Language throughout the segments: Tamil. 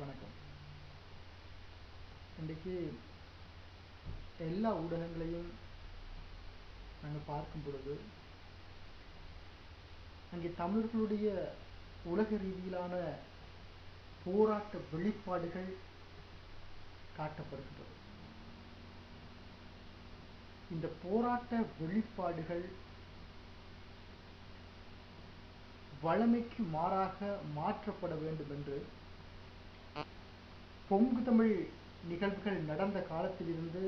வணக்கம். இன்றைக்கு எல்லா ஊடகங்களையும் நாங்கள் பார்க்கும் பொழுது அங்கே தமிழர்களுடைய உலக ரீதியிலான போராட்ட வெளிப்பாடுகள் காட்டப்படுகின்றது. இந்த போராட்ட வெளிப்பாடுகள் வழமைக்கு மாறாக மாற்றப்பட வேண்டும் என்று கொங்கு தமிழ் நிகழ்வுகள் நடந்த காலத்திலிருந்து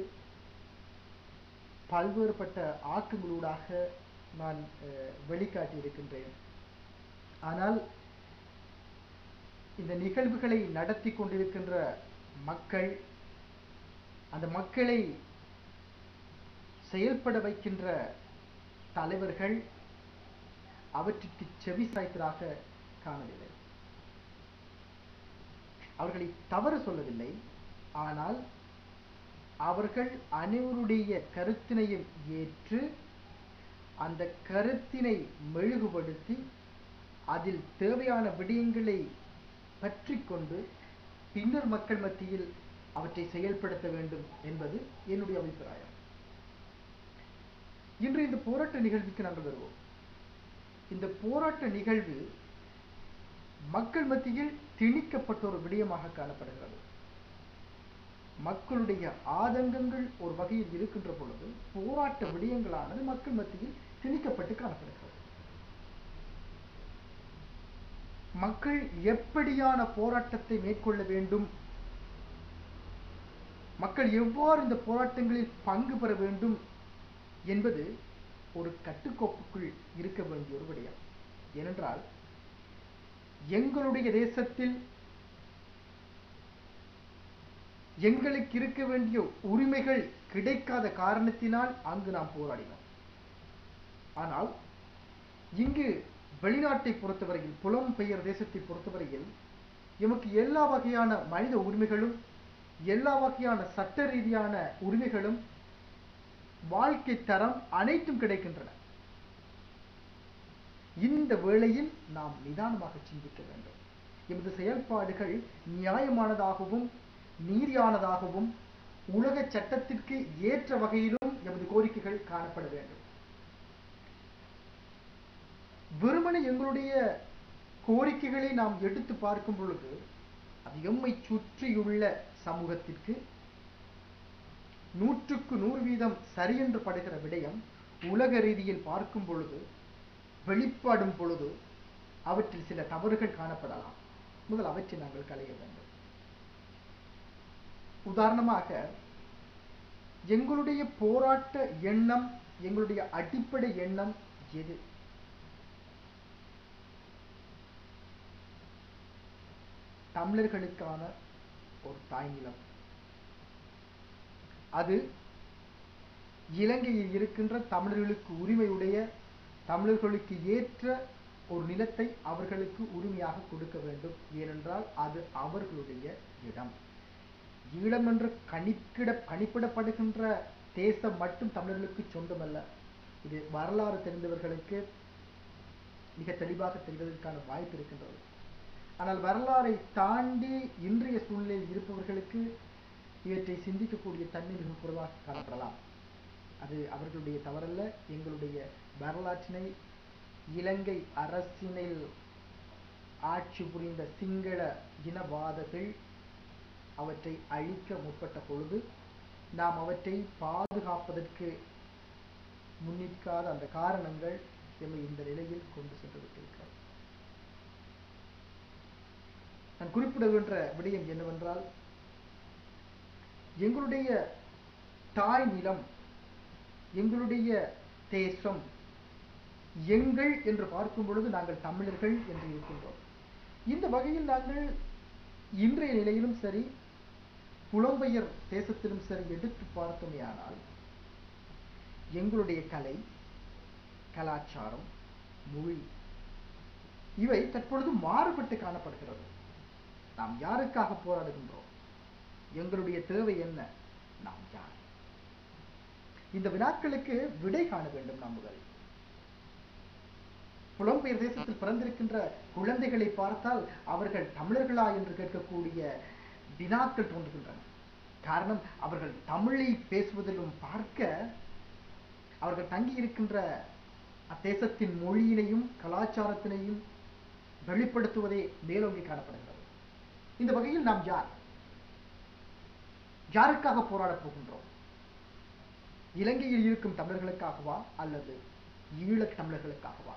பல்வேறுபட்ட ஆக்கங்களூடாக நான் வெளிக்காட்டியிருக்கின்றேன். ஆனால் இந்த நிகழ்வுகளை நடத்தி கொண்டிருக்கின்ற மக்கள் அந்த மக்களை செயல்பட வைக்கின்ற தலைவர்கள் அவற்றிற்கு செவி சாய்த்ததாக காணவில்லை. அவர்களை தவறு சொல்லவில்லை. ஆனால் அவர்கள் அனைவருடைய கருத்தினையும் ஏற்று அந்த கருத்தினை மெழுகுபடுத்தி அதில் தேவையான விடயங்களை பற்றி கொண்டு பின்னர் மக்கள் மத்தியில் அவற்றை செயல்படுத்த வேண்டும் என்பது என்னுடைய அபிப்பிராயம். இன்று இந்த போராட்ட நிகழ்வுக்கு நாங்கள் வருவோம். இந்த போராட்ட நிகழ்வு மக்கள் மத்தியில் திணிக்கப்பட்ட ஒரு விடயமாக காணப்படுகிறது. மக்களுடைய ஆதங்கங்கள் ஒரு வகையில் இருக்கின்ற பொழுது போராட்ட விடயங்களானது மக்கள் மத்தியில் திணிக்கப்பட்டு காணப்படுகிறது. மக்கள் எப்படியான போராட்டத்தை மேற்கொள்ள வேண்டும்? மக்கள் எவ்வாறு இந்த போராட்டங்களில் பங்கு பெற வேண்டும் என்பது ஒரு கட்டுக்கோப்புக்குள் இருக்க வேண்டிய ஒரு விடயம். ஏனென்றால் எங்களுடைய தேசத்தில் எங்களுக்கு இருக்க வேண்டிய உரிமைகள் கிடைக்காத காரணத்தினால் அங்கு நாம் போராடினோம். ஆனால் இங்கு வெளிநாட்டை பொறுத்தவரையில் புலம்பெயர் தேசத்தை பொறுத்தவரையில் எமக்கு எல்லா வகையான மனித உரிமைகளும் எல்லா வகையான சட்ட ரீதியான உரிமைகளும் வாழ்க்கை தரம் அனைத்தும் கிடைக்கின்றன. இந்த வேளையில் நாம் நிதானமாக சிந்திக்க வேண்டும். எமது செயல்பாடுகள் நியாயமானதாகவும் நீதியானதாகவும் உலக சட்டத்திற்கு ஏற்ற வகையிலும் எமது கோரிக்கைகள் காணப்பட வேண்டும். வெறுமனே எங்களுடைய கோரிக்கைகளை நாம் எடுத்து பார்க்கும் பொழுது அது எம்மை சுற்றியுள்ள சமூகத்திற்கு நூற்றுக்கு நூறு வீதம் சரியென்று படுகிற விடயம் உலக ரீதியில் பார்க்கும் பொழுது வெளிப்படும் பொழுது அவற்றில் சில தவறுகள் காணப்படலாம். முதல் அவற்றை நாங்கள் களைய வேண்டும். உதாரணமாக எங்களுடைய போராட்ட எண்ணம் எங்களுடைய அடிப்படை எண்ணம் எது? தமிழர்களுக்கான ஒரு தாய்நிலம் அது இலங்கையில் இருக்கின்ற தமிழர்களுக்கு உரிமையுடைய தமிழர்களுக்கு ஏற்ற ஒரு நிலத்தை அவர்களுக்கு உரிமையாக கொடுக்க வேண்டும். ஏனென்றால் அது அவர்களுடைய இடம். ஈழம் என்று கணிக்கிட கணிப்பிடப்படுகின்ற தேசம் மட்டும் தமிழர்களுக்கு சொந்தமல்ல. இது வரலாறு தெரிந்தவர்களுக்கு மிக தெளிவாக தெரிவதற்கான வாய்ப்பு இருக்கின்றது. ஆனால் வரலாறை தாண்டி இன்றைய சூழ்நிலையில் இருப்பவர்களுக்கு இவற்றை சிந்திக்கக்கூடிய தன்மை மிக குறைவாக காணப்படலாம். அது அவர்களுடைய தவறல்ல. எங்களுடைய வரலாற்றினை இலங்கை அரசினில் ஆட்சி புரிந்த சிங்கள இனவாதங்கள் அவற்றை அழிக்க முற்பட்ட பொழுது நாம் அவற்றை பாதுகாப்பதற்கு முன்னிற்காத அந்த காரணங்கள் எம்மை இந்த நிலையில் கொண்டு சென்று விட்டிருக்கிறது. நான் குறிப்பிடுகின்ற விடயம் என்னவென்றால் எங்களுடைய தாய் நிலம் எங்களுடைய தேசம் எங்கள் என்று பார்க்கும் பொழுது நாங்கள் தமிழர்கள் என்று இருக்கின்றோம். இந்த வகையில் நாங்கள் இன்றைய நிலையிலும் சரி புலம்பெயர் தேசத்திலும் சரி எடுத்து பார்த்தோமேயானால் எங்களுடைய கலை கலாச்சாரம் மொழி இவை தற்பொழுது மாறுபட்டு காணப்படுகிறது. நாம் யாருக்காக போராடுகின்றோம்? எங்களுடைய தேவை என்ன? நாம் யார்? இந்த வினாக்களுக்கு விடை காண வேண்டும் நாம் புலம்பெயர் தேசத்தில் பிறந்திருக்கின்ற குழந்தைகளை பார்த்தால் அவர்கள் தமிழர்களா என்று கேட்கக்கூடிய வினாக்கள் தோன்றுகின்றன. காரணம் அவர்கள் தமிழை பேசுவதிலும் பார்க்க அவர்கள் தங்கி இருக்கின்ற அத்தேசத்தின் மொழியினையும் கலாச்சாரத்தினையும் வெளிப்படுத்துவதே மேலோங்கி காணப்படுகிறது. இந்த வகையில் நாம் யார்? யாருக்காக போராடப் போகின்றோம்? இலங்கையில் இருக்கும் தமிழர்களுக்காகவா அல்லது ஈழத் தமிழர்களுக்காகவா?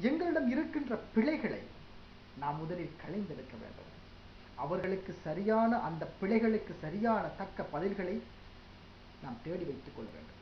எங்களிடம் இருக்கின்ற பிழைகளை நாம் முதலில் களைந்தெடுக்க வேண்டும். அவர்களுக்கு சரியான அந்த பிழைகளுக்கு சரியான தக்க பதில்களை நாம் தேடி வைத்துக் கொள்ள வேண்டும்.